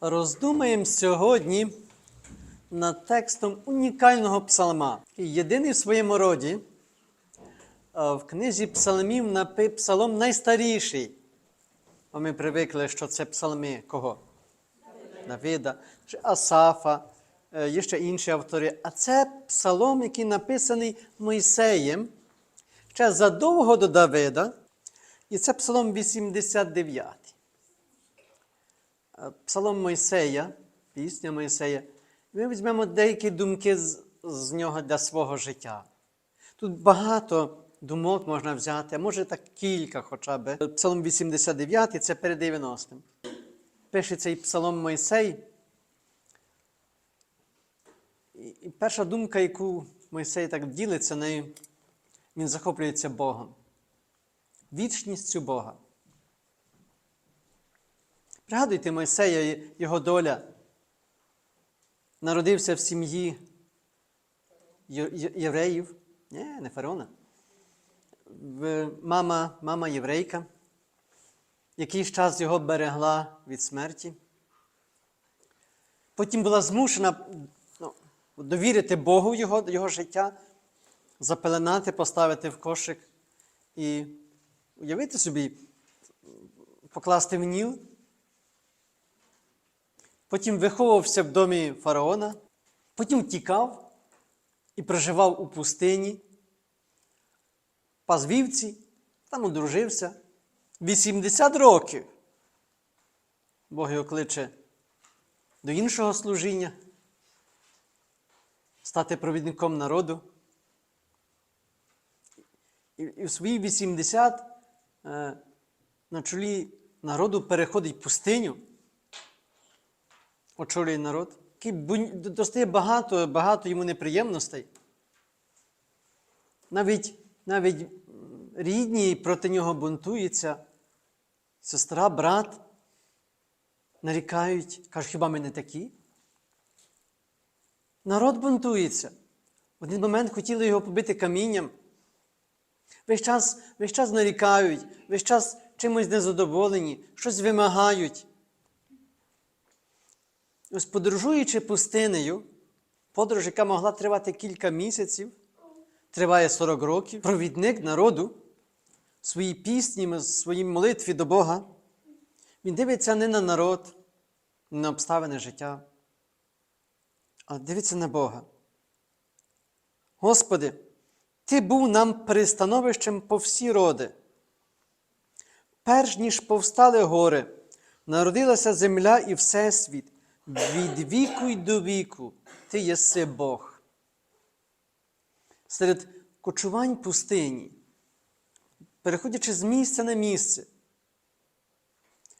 Роздумаємо сьогодні над текстом унікального псалма. Єдиний в своєму роді в книзі псалмів псалом найстаріший. А ми привикли, що це псалми кого? Давида, Асафа, е, є ще інші автори. А це псалом, який написаний Мойсеєм ще задовго до Давида. І це псалом 89. Е, Псалом Мойсея, пісня Мойсея. Ми візьмемо деякі думки з, з нього для свого життя. Тут багато думок можна взяти, а може так кілька хоча б. Псалом 89 це перед 90-м. Пише цей псалом Мойсей. І перша думка, яку Мойсей так ділиться нею, він захоплюється Богом. Вічністю Бога. Пригадуйте Мойсея, і його доля. Народився в сім'ї євреїв. Ні, не фараона. Мама, мама єврейка. Якийсь час його берегла від смерті. Потім була змушена ну, довірити Богу його, його життя, запеленати, поставити в кошик і уявити собі, покласти в ніл. Потім виховувався в домі фараона, потім тікав і проживав у пустині, пас вівці, там одружився. 80 років. Бог його кличе до іншого служіння, стати провідником народу. І, в свої 80 е, на чолі народу переходить пустиню, очолює народ, який достає багато, багато йому неприємностей. Навіть, навіть рідні проти нього бунтуються, сестра, брат нарікають, кажуть, хіба ми не такі? Народ бунтується. В один момент хотіли його побити камінням. Весь час, весь час нарікають, весь час чимось незадоволені, щось вимагають. Ось подорожуючи пустинею, подорож, яка могла тривати кілька місяців, триває 40 років, провідник народу в своїй пісні, своїй молитві до Бога, він дивиться не на народ, не на обставини життя, а дивиться на Бога. Господи, Ти був нам пристановищем по всі роди. Перш ніж повстали гори, народилася земля і всесвіт. Від віку й до віку ти єси Бог. Серед кочувань пустині, переходячи з місця на місце,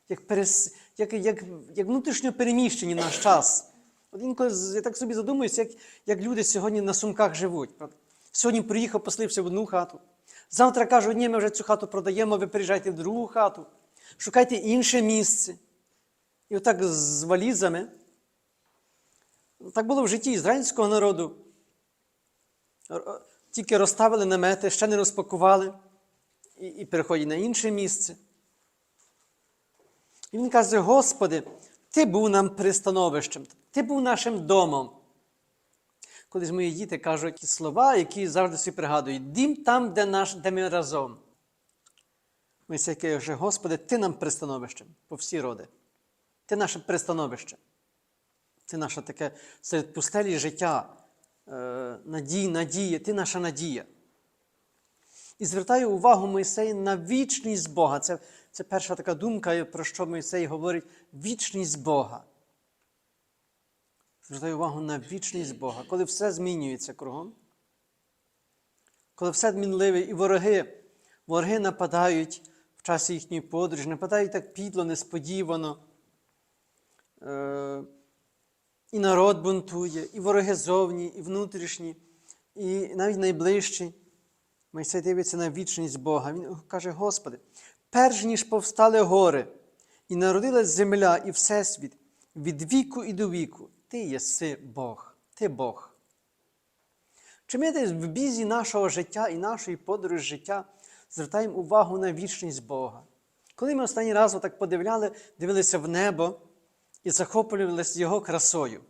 як, перес, як, як, як внутрішньо переміщені наш час. От інколи я так собі задумуюся, як, як люди сьогодні на сумках живуть. Сьогодні приїхав, послився в одну хату. Завтра кажуть, ні, ми вже цю хату продаємо, ви переїжджайте в другу хату, шукайте інше місце. І отак з валізами. Так було в житті ізраїльського народу. Тільки розставили намети, ще не розпакували і, і переходять на інше місце. І він каже: Господи, Ти був нам пристановищем, Ти був нашим домом. Колись мої діти кажуть ті слова, які завжди собі пригадують: дім там, де, наш, де ми разом. Ми каже, Господи, Ти нам пристановищем по всі роди. Ти наше пристановище. Ти наше таке серед пустелі життя, е, надій, надія, ти наша надія. І звертаю увагу Мойсей на вічність Бога. Це, це перша така думка, про що Мойсей говорить: вічність Бога. Звертаю увагу на вічність Бога, коли все змінюється кругом. Коли все змінливе, і вороги, вороги нападають в часі їхньої подорожі, нападають так підло, несподівано. Е, і народ бунтує, і вороги зовні, і внутрішні, і навіть найближчі. Мойсей дивиться на вічність Бога. Він каже: Господи, перш ніж повстали гори, і народилась земля і Всесвіт, від віку і до віку, Ти єси Бог, Ти Бог. Чи ми десь в бізі нашого життя і нашої подорожі життя звертаємо увагу на вічність Бога? Коли ми останній раз отак подивляли, дивилися в небо, і захоплювалися Його красою.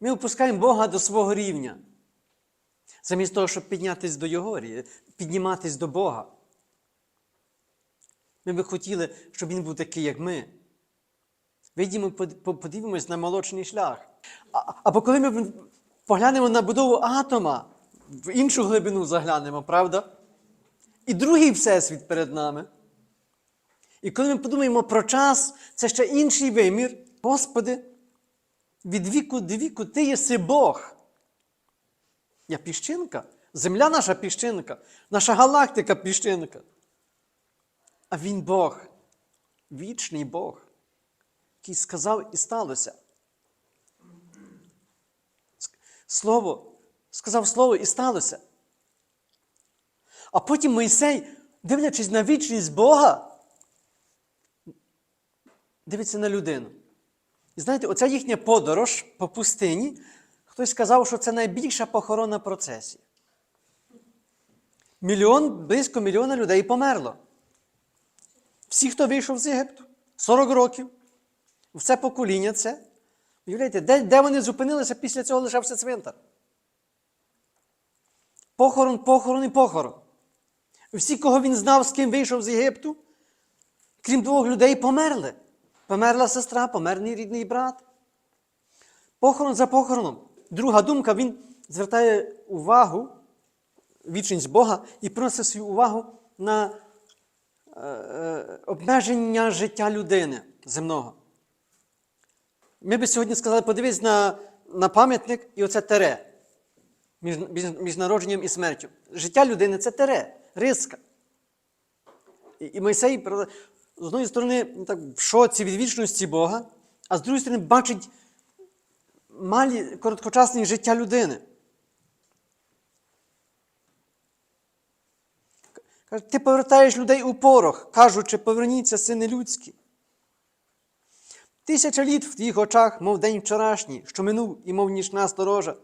Ми опускаємо Бога до свого рівня. Замість того, щоб піднятися до Його, підніматись до Бога. Ми би хотіли, щоб Він був такий, як ми. Вийдімо, подивимось на молочний шлях. Або коли ми поглянемо на будову атома, в іншу глибину заглянемо, правда? І другий всесвіт перед нами. І коли ми подумаємо про час, це ще інший вимір. Господи, від віку до віку ти єси Бог. Я піщинка, земля наша піщинка, наша галактика піщинка. А Він Бог, вічний Бог, який сказав і сталося. Слово, сказав слово і сталося. А потім Мойсей, дивлячись на вічність Бога, дивиться на людину. І знаєте, оця їхня подорож по пустині, хтось сказав, що це найбільша похоронна процесія. Мільйон, близько мільйона людей померло. Всі, хто вийшов з Єгипту, 40 років, все покоління це. Уявляєте, де, де вони зупинилися, після цього лишався цвинтар. Похорон, похорон і похорон. Всі, кого він знав, з ким вийшов з Єгипту, крім двох людей, померли. Померла сестра, помер мій рідний брат. Похорон за похороном. Друга думка, він звертає увагу, вічність Бога, і просить свою увагу на е, е, обмеження життя людини земного. Ми би сьогодні сказали, подивись на, на пам'ятник і оце тере. Між, між, народженням і смертю. Життя людини це тере, риска. І, і Мойсей, з одної сторони, так, в шоці від вічності Бога, а з другої сторони, бачить малі короткочасне життя людини. Каже, ти повертаєш людей у порох, кажучи, поверніться, сини людські. Тисяча літ в твоїх очах, мов день вчорашній, що минув, і мов нічна сторожа.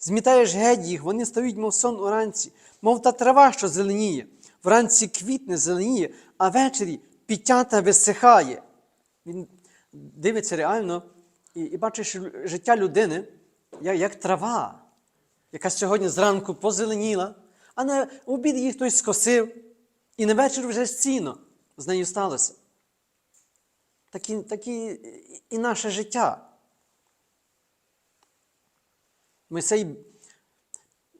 Змітаєш геть їх, вони стають, мов сон уранці, мов та трава, що зеленіє. Вранці квітне зеленіє, а ввечері підтята висихає. Він дивиться реально і, і бачить життя людини як, як трава, яка сьогодні зранку позеленіла, а на обід її хтось скосив, і на вечір вже сіно з нею сталося. Такі, такі і наше життя. Мойсей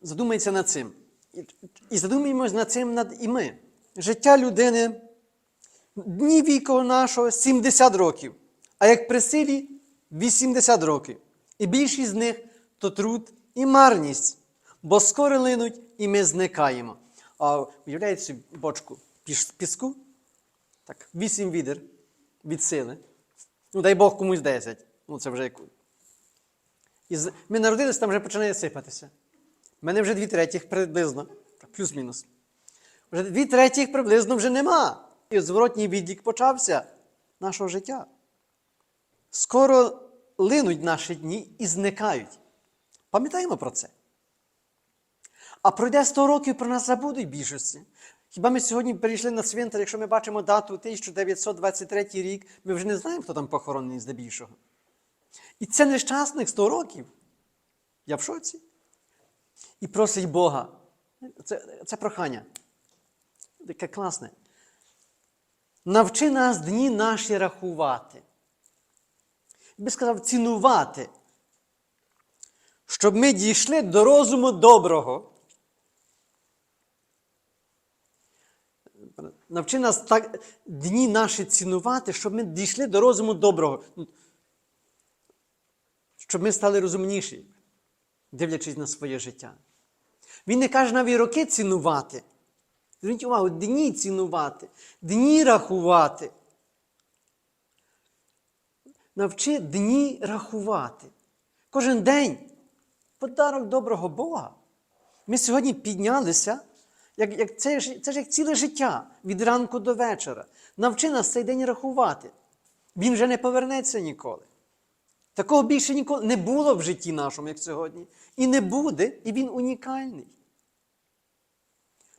задумається над цим. І, і задумаємось над цим над і ми. Життя людини, дні віку нашого 70 років, а як при силі 80 років. І більшість з них то труд і марність, бо скоро линуть і ми зникаємо. А уявляєте собі бочку піску? Так, 8 відер від сили. Ну, дай Бог комусь 10. Ну, це вже як. І. Ми народилися, там вже починає сипатися. У мене вже дві третіх приблизно, плюс-мінус. Вже дві третіх приблизно вже нема. І зворотній відлік почався нашого життя. Скоро линуть наші дні і зникають. Пам'ятаємо про це. А пройде 100 років про нас забудуть більшості. Хіба ми сьогодні перейшли на цвинтар, якщо ми бачимо дату 1923 рік, ми вже не знаємо, хто там похоронений здебільшого. І це нещасних 100 років. Я в шоці. І просить Бога. Це, це прохання. Таке класне. Навчи нас дні наші рахувати. Я би сказав, цінувати. Щоб ми дійшли до розуму доброго. Навчи нас так дні наші цінувати, щоб ми дійшли до розуму доброго. Щоб ми стали розумніші, дивлячись на своє життя. Він не каже навіть роки цінувати. Зверніть увагу, дні цінувати, дні рахувати. Навчи дні рахувати. Кожен день подарок доброго Бога. Ми сьогодні піднялися, як, як це, це ж як ціле життя від ранку до вечора. Навчи нас цей день рахувати. Він вже не повернеться ніколи. Такого більше ніколи не було в житті нашому, як сьогодні. І не буде, і він унікальний.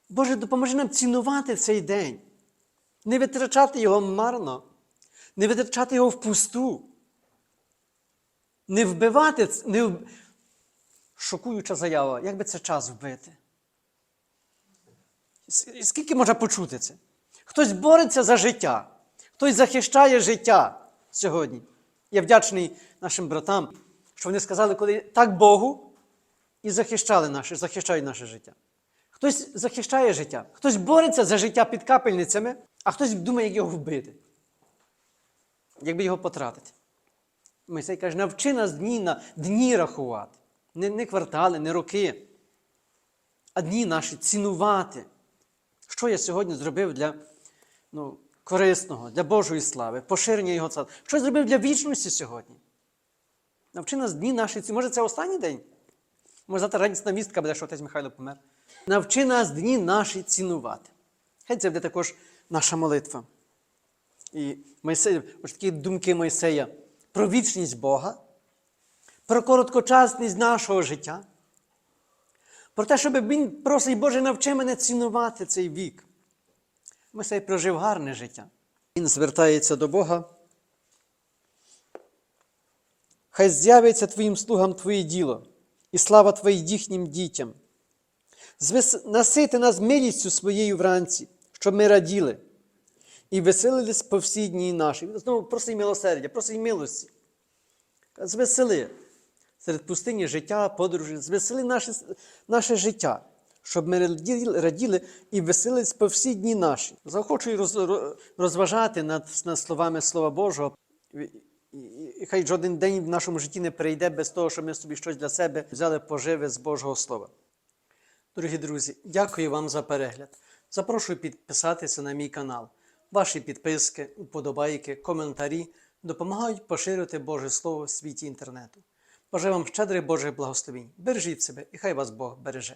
Боже, допоможи нам цінувати цей день, не витрачати його марно, не витрачати його впусту. не вбивати, не вб... шокуюча заява, як би це час вбити? Скільки можна почути це? Хтось бореться за життя, хтось захищає життя сьогодні. Я вдячний нашим братам, що вони сказали, коли так Богу і захищали наше, захищають наше життя. Хтось захищає життя, хтось бореться за життя під капельницями, а хтось думає, як його вбити, як би його потратити. Мойсей каже, навчи нас дні на дні рахувати. Не, не квартали, не роки, а дні наші цінувати. Що я сьогодні зробив для ну, корисного, для Божої слави, поширення Його царства? Що я зробив для вічності сьогодні? Навчи нас дні наші ці. Може, це останній день? Може, завтра радісна містка буде, що отець Михайло помер. Навчи нас дні наші цінувати. Хай це буде також наша молитва. І Мойсей, ось такі думки Мойсея про вічність Бога, про короткочасність нашого життя, про те, щоб він просить, Боже, навчи мене цінувати цей вік. Мойсей прожив гарне життя. Він звертається до Бога. Хай з'явиться твоїм слугам твоє діло, і слава твоїх їхнім дітям. Насити нас милістю своєю вранці, щоб ми раділи і веселились по всі дні наші. Знову просить милосердя, просить милості. Звесели серед пустині життя, подорожі, звесели наше, наше життя, щоб ми раділи, і веселились по всі дні наші. Заохочую роз, розважати над, над словами Слова Божого. І хай жоден день в нашому житті не прийде без того, що ми собі щось для себе взяли поживе з Божого Слова. Дорогі друзі, дякую вам за перегляд. Запрошую підписатися на мій канал. Ваші підписки, уподобайки, коментарі допомагають поширювати Боже Слово в світі інтернету. Бажаю вам щедрих Божих благословінь. Бережіть себе і хай вас Бог береже.